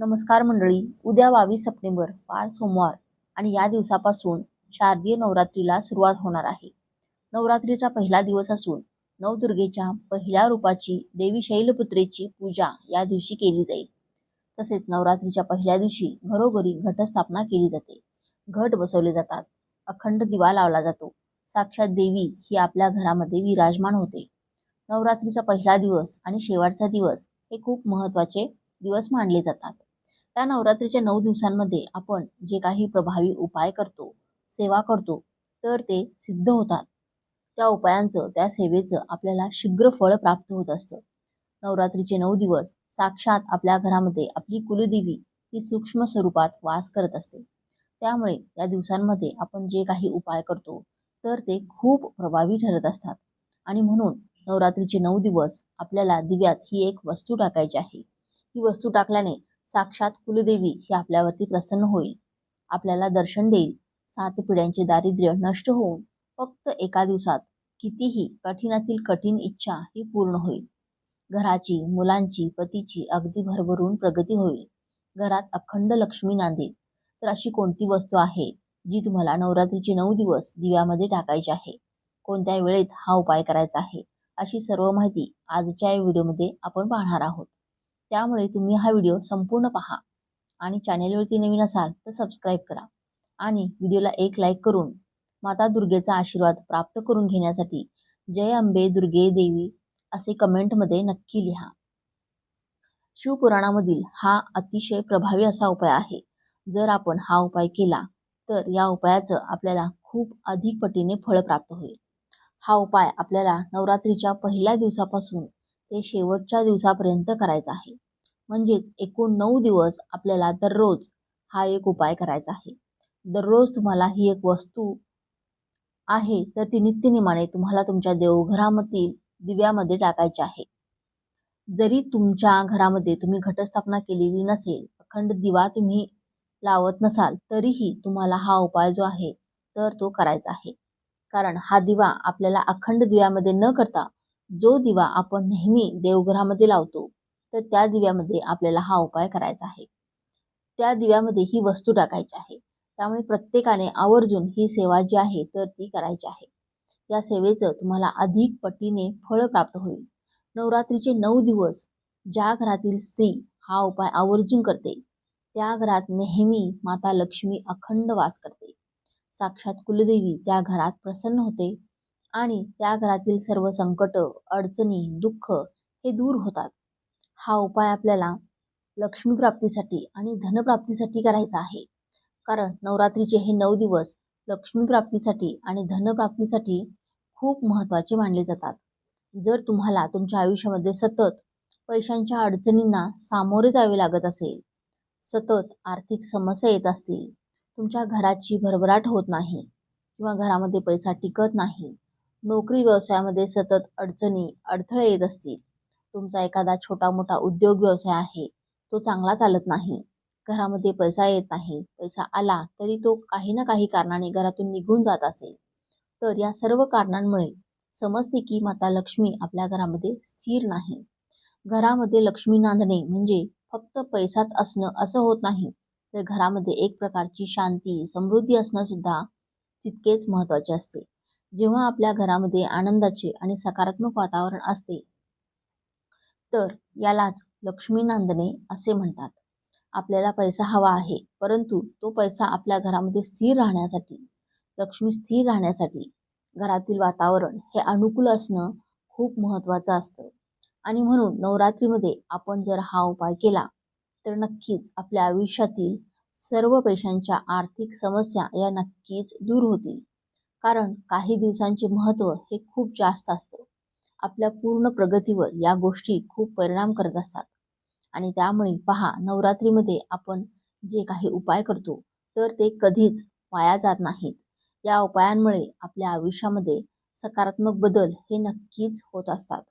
नमस्कार मंडळी. उद्या बावीस सप्टेंबर वार सोमवार आणि या दिवसापासून शारदीय नवरात्रीला सुरुवात होणार आहे. नवरात्रीचा पहिला दिवस असून नवदुर्गेच्या पहिल्या रूपाची देवी शैलपुत्रेची पूजा या दिवशी केली जाईल. तसेच नवरात्रीच्या पहिल्या दिवशी घरोघरी घटस्थापना केली जाते. घट बसवले जातात. अखंड दिवा लावला जातो. साक्षात देवी ही आपल्या घरामध्ये विराजमान होते. नवरात्रीचा पहिला दिवस आणि शेवटचा दिवस हे खूप महत्त्वाचे दिवस मानले जातात. त्या नवरात्रीच्या नऊ दिवसांमध्ये आपण जे काही प्रभावी उपाय करतो सेवा करतो तर ते सिद्ध होतात. त्या उपायांचं त्या सेवेचं आपल्याला शीघ्र फळ प्राप्त होत असतं. नवरात्रीचे नऊ दिवस साक्षात आपल्या घरामध्ये आपली कुलदेवी ही सूक्ष्म स्वरूपात वास करत असते. त्यामुळे या दिवसांमध्ये आपण जे काही उपाय करतो तर ते खूप प्रभावी ठरत असतात. आणि म्हणून नवरात्रीचे नऊ दिवस आपल्याला दिव्यात ही एक वस्तू टाकायची आहे. ही वस्तू टाकल्याने साक्षात कुलदेवी ही आपल्यावरती प्रसन्न होईल. आपल्याला दर्शन देईल. सात पिढ्यांचे दारिद्र्य नष्ट होऊन फक्त एका दिवसात कितीही कठीणातील कठीण इच्छा ही पूर्ण होईल. घराची मुलांची पतीची अगदी भरभरून प्रगती होईल. घरात अखंड लक्ष्मी नांदेल. तर अशी कोणती वस्तू आहे जी तुम्हाला नवरात्रीचे नऊ दिवस दिव्यामध्ये टाकायची आहे? कोणत्या वेळेत हा उपाय करायचा आहे? अशी सर्व माहिती आजच्या या व्हिडिओमध्ये आपण पाहणार आहोत. त्यामुळे तुम्ही हा व्हिडिओ संपूर्ण पहा आणि चॅनेलवरती नवीन असाल तर सबस्क्राईब करा. आणि व्हिडिओला एक लाईक करून माता दुर्गेचा आशीर्वाद प्राप्त करून घेण्यासाठी जय अंबे दुर्गे देवी असे कमेंटमध्ये नक्की लिहा. शिवपुराणामधील हा अतिशय प्रभावी असा उपाय आहे. जर आपण हा उपाय केला तर या उपायाचं आपल्याला खूप अधिक पटीने फळ प्राप्त होईल. हा उपाय आपल्याला नवरात्रीच्या पहिल्या दिवसापासून ते शेवटच्या दिवसापर्यंत करायचं आहे. म्हणजेच एकूण नऊ दिवस आपल्याला दररोज हा एक उपाय करायचा आहे. दररोज तुम्हाला ही एक वस्तू आहे तर ती नित्यनिमाने तुम्हाला तुमच्या देवघरामधील दिव्यामध्ये टाकायची आहे. जरी तुमच्या घरामध्ये तुम्ही घटस्थापना केलेली नसेल अखंड दिवा तुम्ही लावत नसाल तरीही तुम्हाला हा उपाय जो आहे तर तो करायचा आहे. कारण हा दिवा आपल्याला अखंड दिव्यामध्ये न करता जो दिवा आपण नेहमी देवघरामध्ये लावतो तर त्या दिव्यामध्ये आपल्याला हा उपाय करायचा आहे. त्या दिव्यामध्ये ही वस्तू टाकायची आहे. त्यामुळे प्रत्येकाने आवर्जून ही सेवा जी आहे तर ती करायची आहे. या सेवेचं तुम्हाला अधिक पटीने फळ प्राप्त होईल. नवरात्रीचे नऊ दिवस ज्या घरातील स्त्री हा उपाय आवर्जून करते त्या घरात नेहमी माता लक्ष्मी अखंड वास करते. साक्षात कुलदेवी त्या घरात प्रसन्न होते आणि त्या घरातील सर्व संकट अडचणी दुःख हे दूर होतात. हा उपाय आपल्याला लक्ष्मीप्राप्तीसाठी आणि धनप्राप्तीसाठी करायचा आहे. कारण नवरात्रीचे हे नऊ दिवस लक्ष्मीप्राप्तीसाठी आणि धनप्राप्तीसाठी खूप महत्त्वाचे मानले जातात. जर तुम्हाला तुमच्या आयुष्यामध्ये सतत पैशांच्या अडचणींना सामोरे जावे लागत असेल सतत आर्थिक समस्या येत असतील तुमच्या घराची भरभराट होत नाही किंवा घरामध्ये पैसा टिकत नाही नोकरी व्यवसायामध्ये सतत अडचणी अडथळे येत असतील. तुमचा एखादा छोटा मोठा उद्योग व्यवसाय आहे तो चांगला चालत नाही. घरामध्ये पैसा येत नाही पैसा आला तरी तो काही ना काही कारणाने घरातून निघून जात असेल. तर या सर्व कारणांमुळे समजते की माता लक्ष्मी आपल्या घरामध्ये स्थिर नाही. घरामध्ये लक्ष्मी नांदणे म्हणजे फक्त पैसाच असणं असं होत नाही. तर घरामध्ये एक प्रकारची शांती समृद्धी असणं सुद्धा तितकेच महत्त्वाचे असते. जेव्हा आपल्या घरामध्ये आनंदाचे आणि सकारात्मक वातावरण असते तर यालाच लक्ष्मी नांदणे असे म्हणतात. आपल्याला पैसा हवा आहे परंतु तो पैसा आपल्या घरामध्ये स्थिर राहण्यासाठी लक्ष्मी स्थिर राहण्यासाठी घरातील वातावरण हे अनुकूल असणं खूप महत्त्वाचं असतं. आणि म्हणून नवरात्रीमध्ये आपण जर हा उपाय केला तर नक्कीच आपल्या आयुष्यातील सर्व पैशांच्या आर्थिक समस्या या नक्कीच दूर होतील. कारण काही दिवसांचे महत्त्व हे खूप जास्त असतं. आपल्या पूर्ण प्रगतीवर या गोष्टी खूप परिणाम करत असतात. आणि त्यामुळे पहा नवरात्रीमध्ये आपण जे काही उपाय करतो तर ते कधीच वाया जात नाहीत. या उपायांमुळे आपल्या आयुष्यामध्ये सकारात्मक बदल हे नक्कीच होत असतात.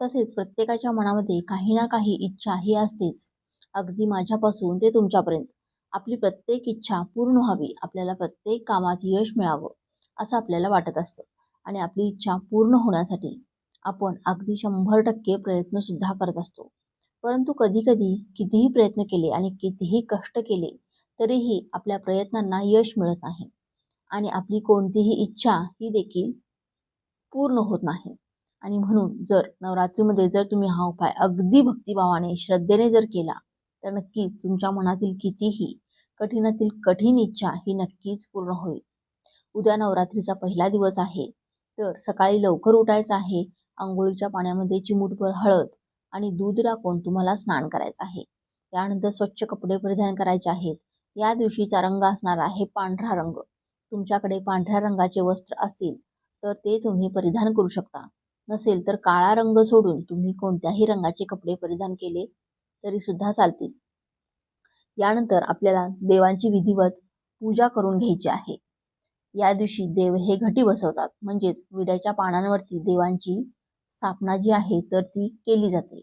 तसेच प्रत्येकाच्या मनामध्ये काही ना काही इच्छा ही असतेच. अगदी माझ्यापासून ते तुमच्यापर्यंत. आपली प्रत्येक इच्छा पूर्ण व्हावी. आपल्याला प्रत्येक कामात यश मिळावं. असं आपल्याला वाटत असतं. आणि आपली इच्छा पूर्ण होण्यासाठी आपण अगदी शंभर टक्के प्रयत्नसुद्धा करत असतो. परंतु कधीकधी कितीही प्रयत्न केले आणि कितीही कष्ट केले तरीही आपल्या प्रयत्नांना यश मिळत नाही. आणि आपली कोणतीही इच्छा ही देखील पूर्ण होत नाही. आणि म्हणून जर नवरात्रीमध्ये जर तुम्ही हा उपाय अगदी भक्तिभावाने श्रद्धेने जर केला तर नक्कीच तुमच्या मनातील कितीही कठीणातील कठीण इच्छा ही नक्कीच पूर्ण होईल. उद्या नवरात्रीचा पहिला दिवस आहे. तर सकाळी लवकर उठायचं आहे. आंघोळीच्या पाण्यामध्ये चिमूटभर हळद आणि दूध टाकून तुम्हाला स्नान करायचं आहे. त्यानंतर स्वच्छ कपडे परिधान करायचे आहेत. या दिवशीचा रंग असणार आहे पांढरा रंग. तुमच्याकडे पांढऱ्या रंगाचे वस्त्र असतील तर ते तुम्ही परिधान करू शकता. नसेल तर काळा रंग सोडून तुम्ही कोणत्याही रंगाचे कपडे परिधान केले तरी सुद्धा चालतील. यानंतर आपल्याला देवांची विधिवत पूजा करून घ्यायची आहे. या दिवशी देव हे घटी बसवतात. म्हणजेच विड्याच्या पानांवरती देवांची स्थापना जी आहे तर ती केली जाते.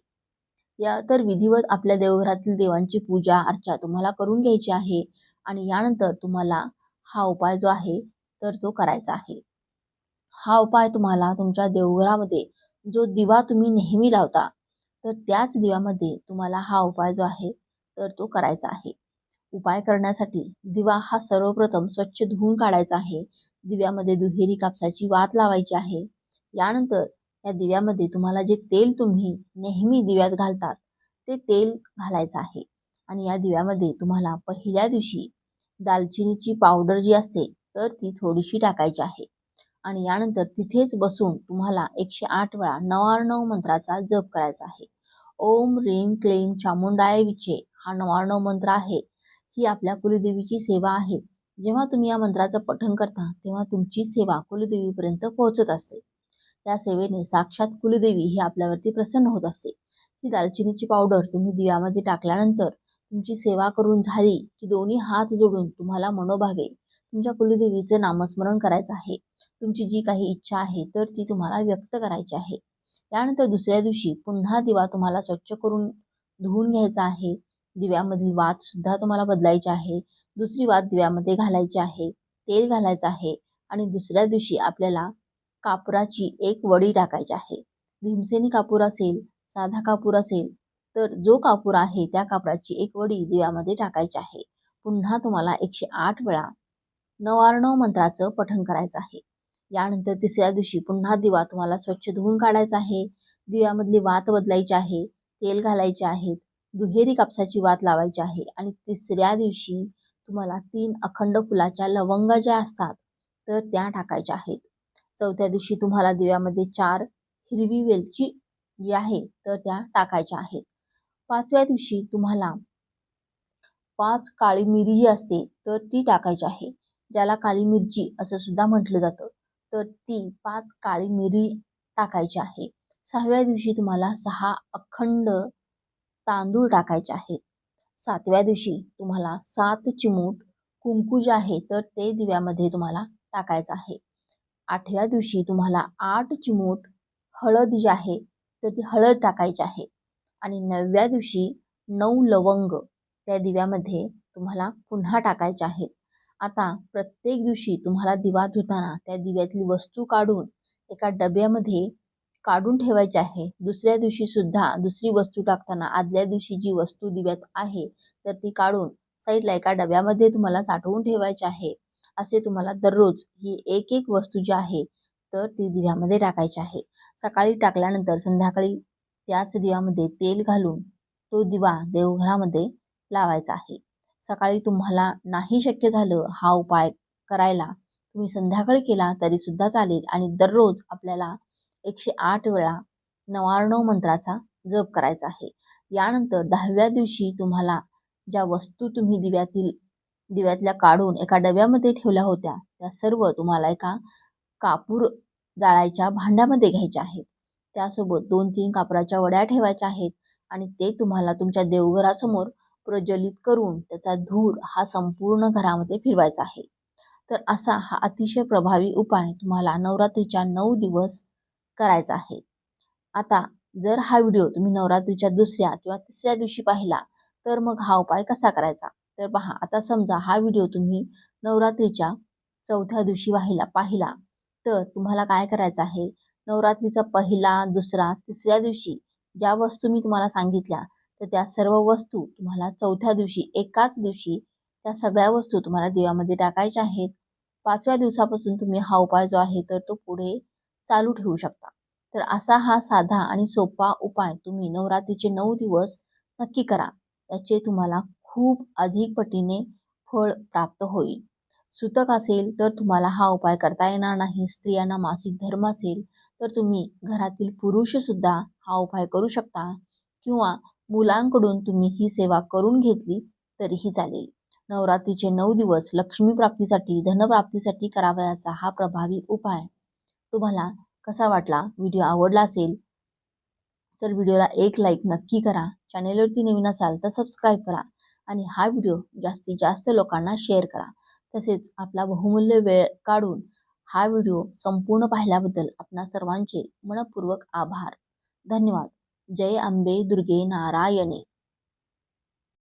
या तर विधिवत आपल्या देवघरातील देवांची पूजा अर्चा तुम्हाला करून घ्यायची आहे आणि यानंतर तुम्हाला हा उपाय जो आहे तर तो करायचा आहे. हा उपाय तुम्हाला तुमच्या देवघरामध्ये जो दिवा तुम्ही नेहमी लावता तर त्याच दिव्यामध्ये तुम्हाला हा उपाय जो आहे तर तो करायचा आहे. उपाय करण्यासाठी दिवा हा सर्वप्रथम स्वच्छ धुवून काढायचा आहे. दिव्यामध्ये दुहेरी कापसाची वात लावायची आहे. यानंतर या दिव्यामध्ये तुम्हाला जे तेल तुम्ही नेहमी दिव्यात घालतात ते तेल घालायचं आहे. आणि या दिव्यामध्ये तुम्हाला पहिल्या दिवशी दालचिनीची पावडर जी असते तर ती थोडीशी टाकायची आहे. आणि यानंतर तिथेच बसून तुम्हाला एकशे आठ वेळा नवार्णव मंत्राचा जप करायचा आहे. ओम रीम क्लेम चामुंडाय विचे हा नवार्णव मंत्र आहे. ही आपल्या कुलदेवीची सेवा आहे. जेव्हा तुम्ही या मंत्राचं पठण करता तेव्हा तुमची सेवा कुलदेवीपर्यंत पोहोचत असते. त्या सेवेने साक्षात कुलदेवी ही आपल्यावरती प्रसन्न होत असते. ही दालचिनीची पावडर तुम्ही दिव्यामध्ये टाकल्यानंतर तुमची सेवा करून झाली की दोन्ही हात जोडून तुम्हाला मनोभावे तुमच्या कुलदेवीचं नामस्मरण करायचं आहे. तुमची जी काही इच्छा आहे तर ती तुम्हाला व्यक्त करायची आहे. त्यानंतर दुसऱ्या दिवशी पुन्हा दिवा तुम्हाला स्वच्छ करून धुवून घ्यायचा आहे. दिव्यामधील वात सुद्धा तुम्हाला बदलायची आहे. दुसरी वात दिव्यामध्ये घालायची आहे. तेल घालायचं आहे. आणि दुसऱ्या दिवशी आपल्याला कापुराची एक वडी टाकायची आहे. भीमसेनी कापूर असेल साधा कापूर असेल तर जो कापूर आहे त्या कापराची एक वडी दिव्यामध्ये टाकायची आहे. पुन्हा तुम्हाला एकशे आठ वेळा नवार्णव मंत्राचं पठण करायचं आहे. यानंतर तिसऱ्या दिवशी पुन्हा दिवा तुम्हाला स्वच्छ धुवून काढायचा आहे. दिव्यामधली वात बदलायची आहे. तेल घालायचे आहेत. दुहेरी कापसाची वात लावायची आहे आणि तिसऱ्या दिवशी तुम्हाला तीन अखंड फुलाच्या लवंगा ज्या असतात तर त्या टाकायच्या आहेत. चौथ्या दिवशी तुम्हाला दिव्यामध्ये चार हिरवी वेलची जी आहे तर त्या टाकायच्या आहेत. पाचव्या दिवशी तुम्हाला पाच काळी मिरी जी असते तर ती टाकायची आहे. ज्याला काळी मिरची असं सुद्धा म्हटलं जातं तर ती पाच काळी मिरी टाकायची आहे. सहाव्या दिवशी तुम्हाला सहा अखंड तांदूळ टाकायचे आहेत. सातव्या दिवशी तुम्हाला सात चिमूट कुंकू जे आहे तर ते दिव्यामध्ये तुम्हाला टाकायचं आहे. आठव्या दिवशी तुम्हाला आठ चिमूट हळद जी आहे तर ती हळद टाकायची आहे. आणि नवव्या दिवशी नऊ लवंग त्या दिव्यामध्ये तुम्हाला पुन्हा टाकायचे आहेत. आता प्रत्येक दिवशी तुम्हाला दिवा धुताना त्या दिव्यातली वस्तू काढून एका डब्यामध्ये काढून ठेवायची आहे. दुसऱ्या दिवशी सुद्धा दुसरी वस्तू टाकताना आदल्या दिवशी जी वस्तू दिव्यात आहे तर ती काढून साईडला एका डब्यामध्ये तुम्हाला साठवून ठेवायची आहे. असे तुम्हाला दररोज ही एक एक वस्तू जी आहे तर ती दिव्यामध्ये टाकायची आहे. सकाळी टाकल्यानंतर संध्याकाळी त्याच दिव्यामध्ये तेल घालून तो दिवा देवघरामध्ये लावायचा आहे. सकाळी तुम्हाला नाही शक्य झालं हा उपाय करायला तुम्ही संध्याकाळी केला तरी सुद्धा चालेल आणि दररोज आपल्याला एकशे आठ वेळा नवार्णव मंत्राचा जप करायचा आहे. यानंतर दहाव्या दिवशी तुम्हाला ज्या वस्तू तुम्ही दिव्यातील दिव्यातल्या काढून एका डब्यामध्ये ठेवल्या होत्या त्या सर्व तुम्हाला एका कापूर जाळायच्या भांड्यामध्ये घ्यायच्या आहेत. त्यासोबत दोन तीन कापराच्या वड्या ठेवायच्या आहेत आणि ते तुम्हाला तुमच्या देवघरासमोर प्रज्वलित करून त्याचा धूर हा संपूर्ण घरामध्ये फिरवायचा आहे. तर असा हा अतिशय प्रभावी उपाय तुम्हाला नवरात्रीच्या नऊ दिवस करायचा आहे. आता जर हा व्हिडिओ तुम्ही नवरात्रीच्या दुसऱ्या किंवा तिसऱ्या दिवशी पाहिला तर मग हा उपाय कसा करायचा? तर पहा आता समजा हा व्हिडिओ तुम्ही नवरात्रीच्या चौथ्या दिवशी पाहिला पाहिला तर तुम्हाला काय करायचं आहे? नवरात्रीचा पहिला दुसरा तिसऱ्या दिवशी ज्या वस्तू मी तुम्हाला सांगितल्या तर त्या सर्व वस्तू तुम्हाला चौथ्या दिवशी एकाच दिवशी त्या सगळ्या वस्तू तुम्हाला देवामध्ये टाकायच्या आहेत. पाचव्या दिवसापासून तुम्ही हा उपाय जो आहे तर तो पुढे चालू ठेवू शकता. तर असा हा साधा आणि सोपा उपाय तुम्ही नवरात्रीचे नऊ दिवस नक्की करा. याचे तुम्हाला खूप अधिक पटीने फळ प्राप्त होईल. सुतक असेल तर तुम्हाला हा उपाय करता येणार नाही. स्त्रियांना मासिक धर्म असेल तर तुम्ही घरातील पुरुषसुद्धा हा उपाय करू शकता. किंवा मुलांकडून तुम्ही ही सेवा करून घेतली तरीही चालेल. नवरात्रीचे नऊ दिवस लक्ष्मीप्राप्तीसाठी धनप्राप्तीसाठी करावयाचा हा प्रभावी उपाय. तुम्हाला कसा वाटला? व्हिडिओ आवडला असेल तर व्हिडिओला एक लाईक नक्की करा. चॅनेलवरती नवीन असाल तर सबस्क्राईब करा आणि हा व्हिडिओ जास्तीत जास्त लोकांना शेअर करा. तसेच आपला बहुमूल्य वेळ काढून हा व्हिडिओ संपूर्ण पाहिल्याबद्दल आपणा सर्वांचे मनपूर्वक आभार. धन्यवाद. जय अंबे दुर्गे नारायणे.